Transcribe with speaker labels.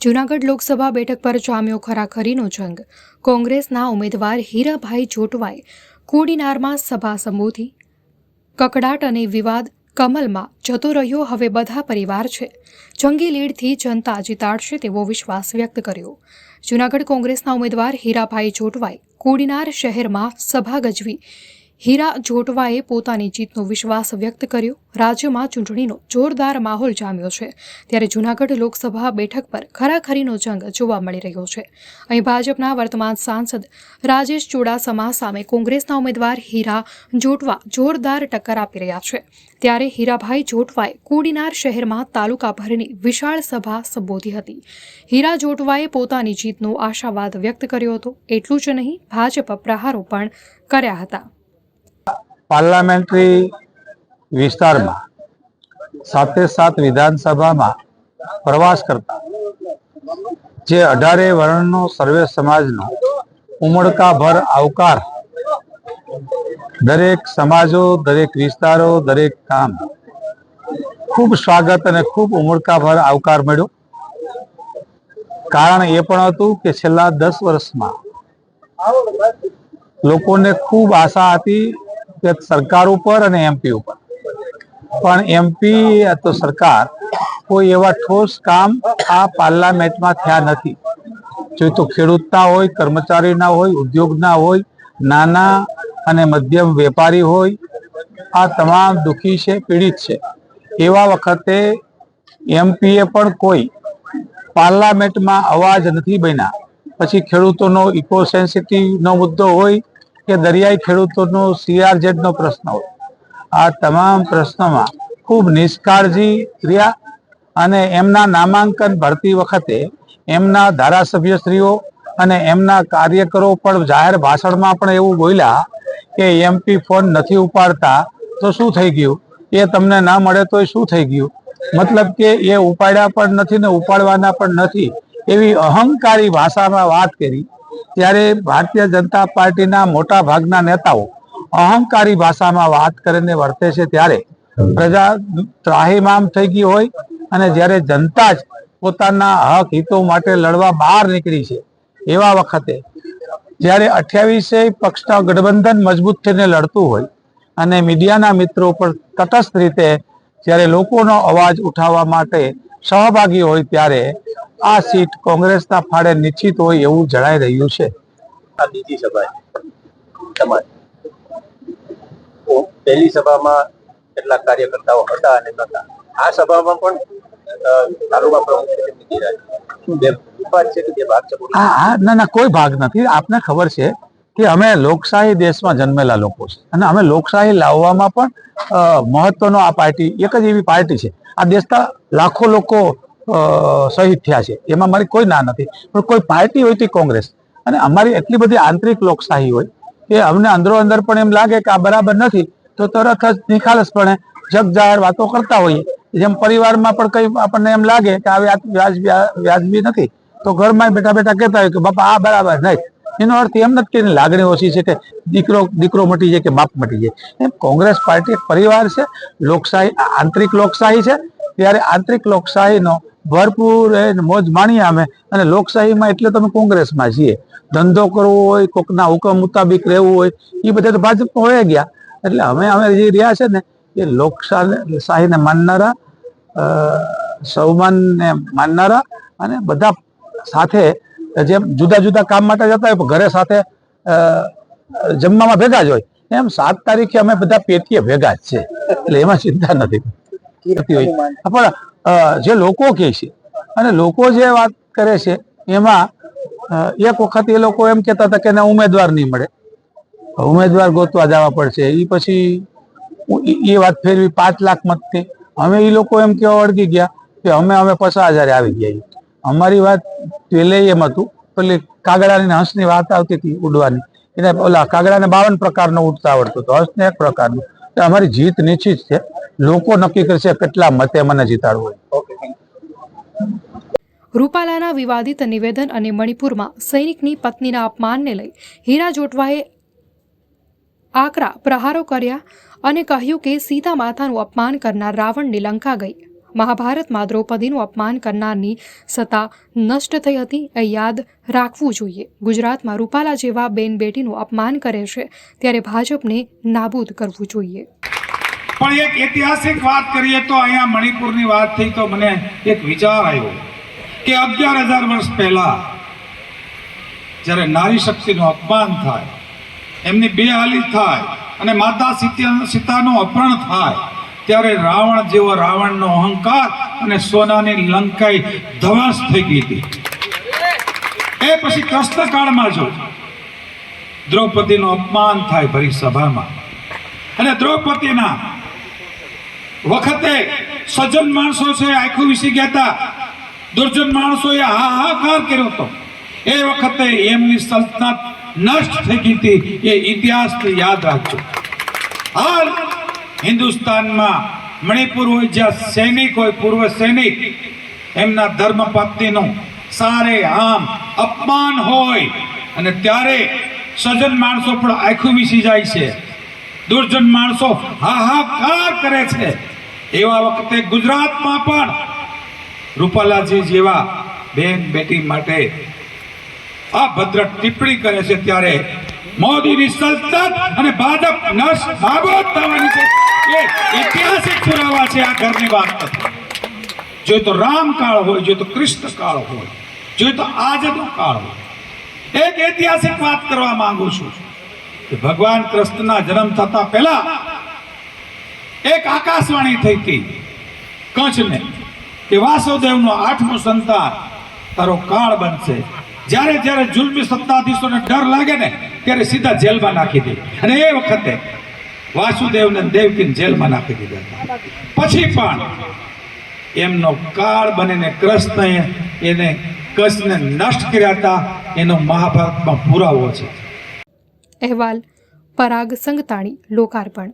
Speaker 1: જૂનાગઢ લોકસભા બેઠક પર જામ્યો ખરાખરીનો જંગ. કોંગ્રેસના ઉમેદવાર હીરાભાઈ જોટવાએ કોડીનારમાં સભા સંબોધી. કકડાટ અને વિવાદ કમલમાં જતો રહ્યો, હવે બધા પરિવાર છે. જંગી લીડથી જનતા જીતાડશે તેવો વિશ્વાસ વ્યક્ત કર્યો. જૂનાગઢ કોંગ્રેસના ઉમેદવાર હીરાભાઈ જોટવાએ કોડીનાર શહેરમાં સભા ગજવી. હીરા જોટવાએ પોતાની જીતનો વિશ્વાસ વ્યક્ત કર્યો. રાજ્યમાં ચૂંટણીનો જોરદાર માહોલ જામ્યો છે. ત્યારે જૂનાગઢ લોકસભા બેઠક પર ખરાખરીનો જંગ જોવા મળી રહ્યો છે. અહીં ભાજપના વર્તમાન સાંસદ રાજેશ ચુડાસમા સામે કોંગ્રેસના ઉમેદવાર હીરા જોટવા જોરદાર ટક્કર આપી રહ્યા છે. ત્યારે હીરાભાઈ જોટવાએ કોડીનાર શહેરમાં તાલુકાભરની વિશાળ સભા સંબોધી હતી. હીરા જોટવાએ પોતાની જીતનો આશાવાદ વ્યક્ત કર્યો હતો. એટલું જ નહીં, ભાજપ પ્રહારો પણ કર્યા હતા.
Speaker 2: પાર્લામેન્ટરી વિસ્તારમાં સાથે સાત વિધાનસભામાં પ્રવાસ કરતા જે અઢારે વર્ણનો સર્વે સમાજનો ઉમળકાભર આવકાર દરેક સમાજો, દરેક વિસ્તારો, દરેક કામ ખૂબ સ્વાગત અને ખૂબ ઉમળકાભર આવકાર મળ્યો. કારણ એ પણ હતું કે છેલ્લા દસ વર્ષમાં લોકોને ખૂબ આશા હતી કે સરકાર ઉપર અને એમપી ઉપર. પણ એમપી તો સરકાર કોઈ એવા ઠોસ કામ આ પાર્લામેન્ટમાં થયા નથી. જો તો ખેડૂતના હોય કર્મચારીના હોય ઉદ્યોગના હોય, નાના અને મધ્યમ વેપારી હોય, આ તમામ દુઃખી છે, પીડિત છે. એવા વખતે એમપીએ પણ કોઈ પાર્લામેન્ટમાં અવાજ નથી બન્યા. પછી ખેડૂતોનો ઇકો નો મુદ્દો હોય કે દરિયાઈ ખેડૂતોનો સીઆરઝેડ નો પ્રશ્ન હોય. આ તમામ પ્રશ્નોમાં ખૂબ નિષ્કાળજી રહ્યા અને એમના નામાંકન ભરતી વખતે એમના ધારાસભ્યશ્રીઓ અને એમના કાર્યકરો પણ જાહેર ભાષણમાં પણ એવું બોલ્યા કે એમપી ફોન નથી ઉપાડતા તો શું થઈ ગયું? એ તમને ના મળે તો શું થઈ ગયું? મતલબ કે એ ઉપાડ્યા પણ નથી ને ઉપાડવાના પણ નથી એવી અહંકારી ભાષામાં વાત કરી ત્યારે ભારતીય જનતા પાર્ટીના મોટા ભાગના નેતાઓ અહંકારી ભાષામાં વાત કરીને વર્તે છે ત્યારે પ્રજા ત્રાહીમામ થઈ ગઈ હોય અને જ્યારે જનતા જ પોતાના હક હિતો માટે લડવા બહાર નીકળી છે, એવા વખતે જ્યારે અઠ્યાવીસે પક્ષના ગઠબંધન મજબૂત થઈને લડતું હોય અને મીડિયાના મિત્રો પર તટસ્થ રીતે જ્યારે લોકોનો અવાજ ઉઠાવવા માટે સહભાગી હોય ત્યારે આ સીટ કોંગ્રેસના ફાળે નિશ્ચિત હોય એવું જણાઈ રહ્યું છે.
Speaker 3: આ બીજી સભા તમારી. પહેલી સભામાં કેટલાક કાર્યકર્તાઓ હતા અને નતા આ સભામાં પણ તાલુકા પ્રમુખ છે તે મિની રાજ શું બે વિવાદ છે કે બે ભાગ છે?
Speaker 2: હા હા ના ના કોઈ ભાગ નથી. આપને ખબર છે કે અમે લોકશાહી દેશમાં જન્મેલા લોકો છે. અને અમે લોકશાહી લાવવામાં પણ મહત્વનો આ પાર્ટી, એક જ એવી પાર્ટી છે. આ દેશના લાખો લોકો શહીદ થયા છે. એમાં મારી કોઈ ના નથી. પણ કોઈ પાર્ટી હોય તે કોંગ્રેસ. અને અમારી એટલી બધી આંતરિક લોકશાહી હોય કે અમને અંદરો અંદર પણ એમ લાગે કે આ બરાબર નથી, તો તરત જ નિખાલસપણે જગ જાહેર વાતો કરતા હોઈએ. જેમ પરિવારમાં પણ કઈ આપણને એમ લાગે કે આ વ્યાજ- વ્યાજ- વ્યાજબી નથી, તો ઘરમાં બેઠા બેઠા કહેતા હોય કે બાપા, આ બરાબર નહીં. એનો અર્થ એમ નથી કે એની લાગણી ઓછી છે કે દીકરો દીકરો મટી જાય કે બાપ મટી જાય. એમ કોંગ્રેસ પાર્ટી એક પરિવાર છે, લોકશાહી આંતરિક લોકશાહી છે, ત્યારે આંતરિક લોકશાહીનો ભરપૂર મોજ માણીએ અમે અને લોકશાહીમાં એટલે તમે કોંગ્રેસમાં છીએ. ધંધો કરવો હોય, કોકના હુકમ મુતાબિક રહેવું હોય એ બધા તો ભાજપમાં હોય ગયા. એટલે અમે અમે જે રહ્યા છે ને, એ લોકશાહીને માનનારા સૌમાનને માનનારા અને બધા સાથે જેમ જુદા જુદા કામ માટે જતા હોય ઘરે સાથે જમવામાં ભેગા જ હોય. એમ સાત તારીખે અમે બધા પેટીએ ભેગા જ છે. એટલે એમાં ચિંતા નથી. પણ જે લોકો કહે છે અને લોકો જે વાત કરે છે એમાં એક વખત એ લોકો એમ કહેતા હતા કે ના ઉમેદવાર નહીં મળે. ઉમેદવાર ગોતવા જવા પડશે. એ પછી એ- વાત ફેરવી પાંચ લાખ મતથી અમે એ લોકો એમ કેવા વળગી ગયા કે અમે અમે પચાસ હજારે આવી ગયા. અમારી વાત પેલે એમ હતું પેલી કાગડાની હંસની વાત આવતી હતી ઉડવાની. એને ઓલા કાગડાને બાવન પ્રકારનો ઉડતા આવડતો હતો હંસને એક પ્રકારનું. તો અમારી જીત નિશ્ચિત છે. લોકો નક્કી કરશે કેટલા મતે મને જીતાડવું. હોય
Speaker 1: રૂપાલાના વિવાદિત નિવેદન અને મણિપુરમાં સૈનિકની પત્નીના અપમાનને લઈ હીરા જોટવાએ આકરા પ્રહારો કર્યા અને કહ્યું કે સીતા માતાનું અપમાન કરનાર રાવણની લંકા ગઈ. મહાભારતમાં દ્રૌપદીનું અપમાન કરનારની સત્તા નષ્ટ થઈ હતી એ યાદ રાખવું જોઈએ. ગુજરાતમાં રૂપાલા જેવા બેન બેટીનું અપમાન કરે છે ત્યારે ભાજપને નાબૂદ કરવું જોઈએ.
Speaker 4: પણ એક ઐતિહાસિક વાત કરીએ તો અહીંયા મણિપુરની વાત થઈ તો મને એક વિચાર આવ્યો કે અગિયાર હજાર વર્ષ પહેલા જ્યારે નારી શક્તિનું અપમાન થાય, એમની બેહાલી થાય અને માતા સીતા સીતાનું અપહરણ થાય ત્યારે રાવણ જેવો રાવણનો અહંકાર અને સોનાની લંકાઈ ધવાસ થઈ ગઈ હતી. એ પછી કૃષ્ણ કાળમાં જો દ્રૌપદીનું અપમાન થાય ભરી સભામાં. અને દ્રૌપદીના વખતે સજ્જન માણસો છે, આખું વિસી ગયા હતા. દુર્જન માણસોએ હાહાકાર કર્યો હતો. એ વખતે એમની સલ્તનત નષ્ટ થઈ ગઈ હતી. એ ઇતિહાસથી યાદ રાખજો. હાલ હિન્દુસ્તાનમાં મણિપુર હોય જ્યાં સૈનિક હોય, પૂર્વ સૈનિક, એમના ધર્મ પત્નીનું સારે આમ અપમાન હોય અને ત્યારે સજ્જન માણસો પણ આખું વિસી જાય છે. દુર્જન માણસો હાહાકાર કરે છે. એવા વખતે ગુજરાતમાં પણ રૂપાલાજી જેવા બેન બેટી માટે અભદ્ર ટિપ્પણી કરે છે ત્યારે મોદીની સલ્તનત અને ભાજપ નશ નાબૂદ થવાની છે. ઐતિહાસિક પુરાવા છે આ ઘરની વાત નથી. જો તો રામ કાળ હોય, જો તો કૃષ્ણ કાળ હોય, જો તો આજનો કાળ હોય. એક ઐતિહાસિક વાત કરવા માંગુ છું કે ભગવાન કૃષ્ણના જન્મ થતા પહેલા એક આકાશવાણી થઈ હતી કચ્છને કે વાસુદેવનો આઠમો સંતાન તારો કાળ બનશે. જ્યારે જ્યારે જુલ્મી સત્તાધીશોને ડર લાગે ને, ત્યારે સીધા જેલમાં નાખી દે. અને એ વખતે વાસુદેવને દેવકીને જેલમાં નાખી દીધા પછી પણ એમનો કાળ બનીને કૃષ્ણએ એને કચ્છને નષ્ટ કર્યા હતા. એનો મહાભારતમાં પુરાવો છે.
Speaker 1: અહેવાલ, પરાગ સંગતાણી, લોકાર્પણ.